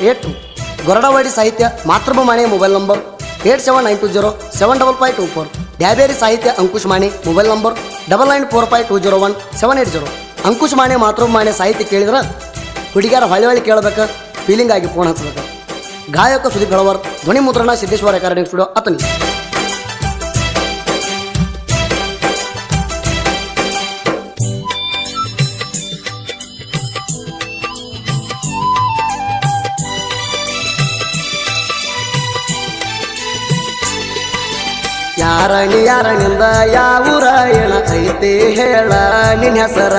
Eight two Goradavadi Sahitya Mane mobile number eight seven nine two zero seven double five two four. ಡ್ಯಾಬೇರಿ Sahitya Ankush Mani mobile number double nine four five two zero one seven eight zero. Ankush Mani ಮಾತೃಭೂಮಾಣಿ Sahitya ಕೇಳಿದ್ರೆ ಹುಡುಗಿಯರ ಹೊಳೆ ಹೊಳೆ ಕೇಳಬೇಕು feeling ಆಗಿ phone ಹಚ್ಚಬೇಕು ಗಾಯಕ ಸುದೀಪ್ ಗಳವರ್ ಧ್ವನಿ ಮುದ್ರಣ ಸಿದ್ದೇಶ್ವರ ರೆಕಾರ್ಡಿಂಗ್ ಸ್ಟುಡಿಯೋ ಅತನಿ ಯಾರಣಿ ಯಾರನಿಂದ ಯಾವೂರ ಏನ ಐತಿ ಹೇಳ ನಿನ್ ಹೆಸರ?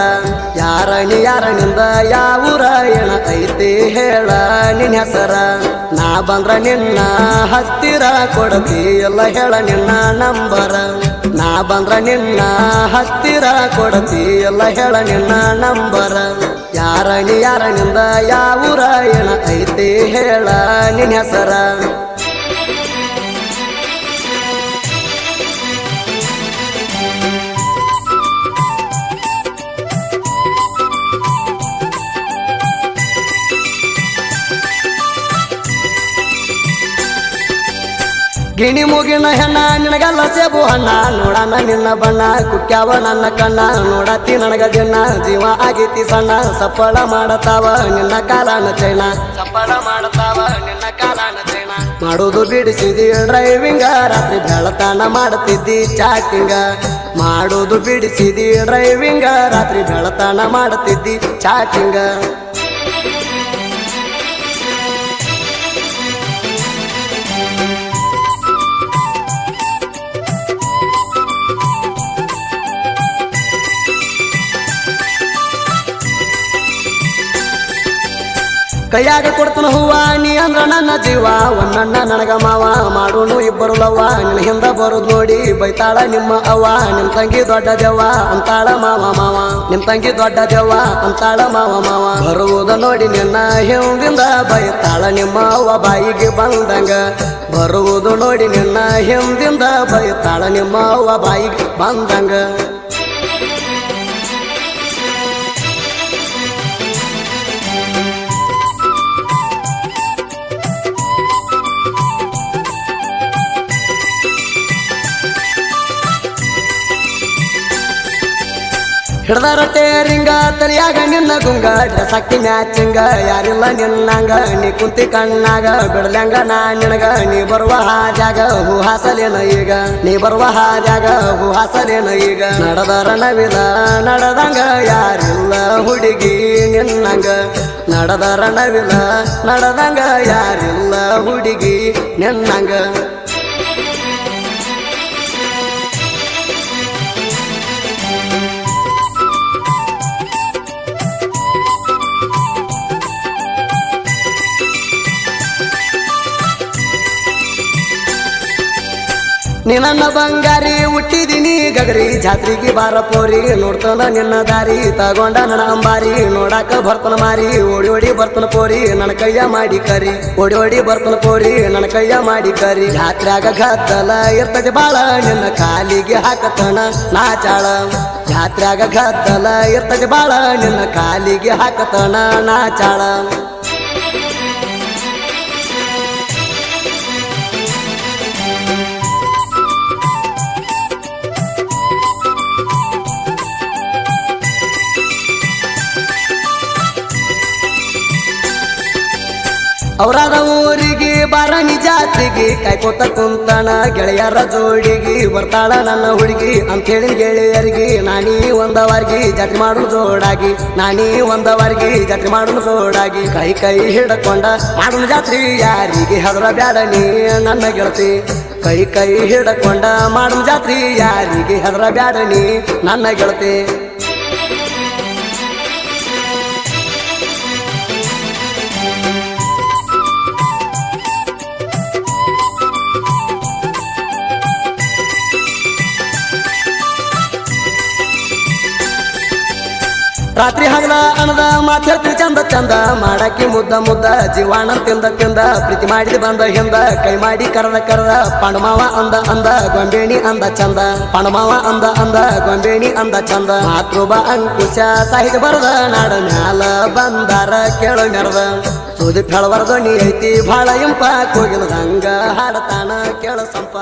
ಯಾರಣಿ ಯಾರನಿಂದ ಯಾವೂರ ಏನ ಐತಿ ಹೇಳ ನಿನ್ನ ಹೆಸರ? ನಾ ಬಂದ್ರ ನಿನ್ನ ಹತ್ತಿರ ಕೊಡತಿ, ಎಲ್ಲ ಹೇಳ ನಿನ್ನ ನಂಬರ. ನಾ ಬಂದ್ರ ನಿನ್ನ ಹತ್ತಿರ ಕೊಡತಿ, ಎಲ್ಲ ಹೇಳ ನಿನ್ನ ನಂಬರ. ಯಾರಣಿ ಯಾರನಿಂದ ಯಾವೂರ ಏನ ಐತಿ ಹೇಳ ನಿನ್ನ ಹೆಸರ? ಗಿಣಿ ಮುಗಿನ ಹೆಣ್ಣ, ನಿನಗಲ್ಲ ಸೇಬು ಹಣ್ಣ. ನೋಡಣ ನಿನ್ನ ಬಣ್ಣ ಕುಕ್ಕ್ಯಾವ ನನ್ನ ಕಣ್ಣ. ನೋಡತಿ ನನಗ ದಿನ, ಜೀವ ಆಗಿತಿ ಸಣ್ಣ. ಸಪ್ಪಳ ಮಾಡತಾವ ನಿನ್ನ ಕಾಲನ ಚೈನ. ಸಪ್ಪಳ ಮಾಡತಾವ ನಿನ್ನ ಕಾಲನ ಚೈನ. ಮಾಡುದು ಬಿಡಿಸಿದಿ ಡ್ರೈವಿಂಗ ರಾತ್ರಿ ಬೆಳತಾನ ಮಾಡ್ತಿದ್ದಿ ಚಾಟಿಂಗ ಮಾಡುದು ಬಿಡಿಸಿದಿ ಡ್ರೈವಿಂಗ ರಾತ್ರಿ ಬೆಳತಾನ ಮಾಡ್ತಿದ್ದಿ ಚಾಟಿಂಗ ಕೈಯಾಗ ಕೊಡ್ತನ ಹೂವ, ನೀ ಅಂದ್ರ ನನ್ನ ಜೀವ. ಒಂದಣ್ಣ ನನಗ ಮಾವ, ಮಾಡೋನು ಇಬ್ಬರು ಲವ್ವ. ನಿನ್ನ ಹಿಂದ ಬರೋದ್ ನೋಡಿ ಬೈತಾಳ ನಿಮ್ಮ ಅವ್ವ. ನಿಮ್ ತಂಗಿ ದೊಡ್ಡ ದೇವ ಅಂತಾಳ ಮಾವ ಮಾವ. ನಿಮ್ ತಂಗಿ ದೊಡ್ಡ ದೇವ ಅಂತಾಳ ಮಾವ ಮಾವ. ಬರುವುದ ನೋಡಿ ನಿನ್ನ ಹಿಂದಿಂದ ಬೈತಾಳ ನಿಮ್ಮ ಅವ್ವ ಬಾಯಿಗೆ ಬಂದಂಗ. ಬರುವುದು ನೋಡಿ ನಿನ್ನ ಹಿಂದಿಂದ ಬೈತಾಳ ನಿಮ್ಮ ಅವ್ವ ಬಾಯಿಗೆ ಬಂದಂಗ. ಹಿಡ್ದಾರ ರಿಂಗ ತರಿಯಾಗ ನಿನ್ನ ಗುಂಗ ಡ್ರೆಸ್ ಹಾಕಿ ಮ್ಯಾಚಿಂಗ. ಯಾರಿಲ್ಲ ನಿನ್ನಂಗ ನೀ ಕುಂತಿ ಕಣ್ಣಾಗ ಬಿಡ್ಲಂಗ ನಾ ನಿನಗ. ನೀ ಬರುವ ಹಾಜಾಗ ಹೂ ಹಾಸಲೇನ ಈಗ. ನೀ ಬರುವ ಹಾಜಾಗ ಹೂ ಹಾಸಲೇನ ಈಗ. ನಡೆದರ ನವಿಲ ನಡೆದಂಗ, ಯಾರಿಲ್ಲ ಹುಡುಗಿ ನಿನ್ನಂಗ. ನಡೆದರ ನವಿಲ ನಡೆದಂಗ, ಯಾರಿಲ್ಲ ಹುಡುಗಿ ನಿನ್ನಂಗ. ನನ್ನ ಬಂಗಾರಿ ಹುಟ್ಟಿದೀನಿ, ಗಗರಿ. ಜಾತ್ರಿಗೆ ಬಾರ ಪೋರಿ, ನೋಡ್ತಾನ ನಿನ್ನ ದಾರಿ. ತಗೊಂಡ ನನ್ನ ಅಂಬಾರಿ, ನೋಡಾಕ ಬರ್ತನ ಮಾರಿ. ಓಡಿ ಓಡಿ ಬರ್ತನ ಪೋರಿ, ನನ್ನ ಕೈಯ ಮಾಡಿ ಕರಿ. ಓಡಿ ಓಡಿ ಬರ್ತನ ಪೋರಿ, ನನ್ನ ಕೈಯ ಮಾಡಿ ಕರಿ. ಜಾತ್ರ್ಯಾಗ ಗದ್ದಲ ಇರ್ತದೆ ಬಾಳ, ನಿನ್ನ ಕಾಲಿಗೆ ಹಾಕತನ ನಾಚಾಳ. ಜಾತ್ರ್ಯಾಗ ಗದ್ದಲ ಇರ್ತದೆ ಬಾಳ, ನಿನ್ನ ಕಾಲಿಗೆ ಹಾಕತನ ನಾಚಾಳ. ಅವರಾದ ಊರಿಗೆ ಬಾರಾಣಿ ಜಾತ್ರೆಗೆ ಕಾಯ್ಕೋತ ಕುಂತಾಣ ಗೆಳೆಯರ ಜೋಡಿಗೆ ಬರ್ತಾಳ ನನ್ನ ಹುಡುಗಿ. ಅಂತೇಳಿ ಗೆಳೆಯರಿಗೆ, ನಾನೀ ಒಂದವರ್ಗಿ ಜಾತ್ರೆ ಮಾಡು ಜೋಡಾಗಿ. ನಾನೀ ಒಂದವರ್ಗಿ ಜಾತ್ರೆ ಮಾಡು ಜೋಡಾಗಿ. ಕೈ ಕೈ ಹಿಡ್ಕೊಂಡ ಮಾಡು ಜಾತ್ರಿ ಯಾರಿಗೆ? ಹೆದರ ಬ್ಯಾಡ ನೀ ನನ್ನ ಗೆಳತಿ. ಕೈ ಕೈ ಹಿಡ್ಕೊಂಡ ಮಾಡು ಜಾತ್ರಿ ಯಾರಿಗೆ? ಹೆದರ ಬ್ಯಾಡ ನೀ ನನ್ನ ಗೆಳತಿ. ರಾತ್ರಿ ಹಗಲ ಅಣದ ಮಾತಾಡ್ತೀವಿ ಚಂದ ಚಂದ. ಮಾಡಾಕಿ ಮುದ್ದ ಮುದ್ದ ಜೀವಾಣ ತಿಂದ ತಿಂದ. ಪ್ರೀತಿ ಮಾಡಿದ ಬಂದ ಹಿಂದ, ಕೈ ಮಾಡಿ ಕರದ ಕರದ. ಪಣಮಾವ ಅಂದ ಅಂದ, ಗೊಂಬೇಣಿ ಅಂದ, ಚಂದ. ಪಣಮಾವ ಅಂದ ಅಂದ, ಗೊಂಬೇಣಿ ಅಂದ, ಚಂದ. ಮಾತೃಬ ಅಂಕುಶ ಸಾಹಿತ್ಯ ಬರದ ನಾಡ ಮ್ಯಾಲ ಬಂದಾರ ಕೇಳ ಮೆರದ ಸುದಿ ಫೆಳವರ್ದ ನೀ ಐತಿ ಭಾಳ ಇಂಪ ಕೋಗಿಲ ಹಂಗ ಹಾಡತಾನ ಕೇಳ ಸಂಪ.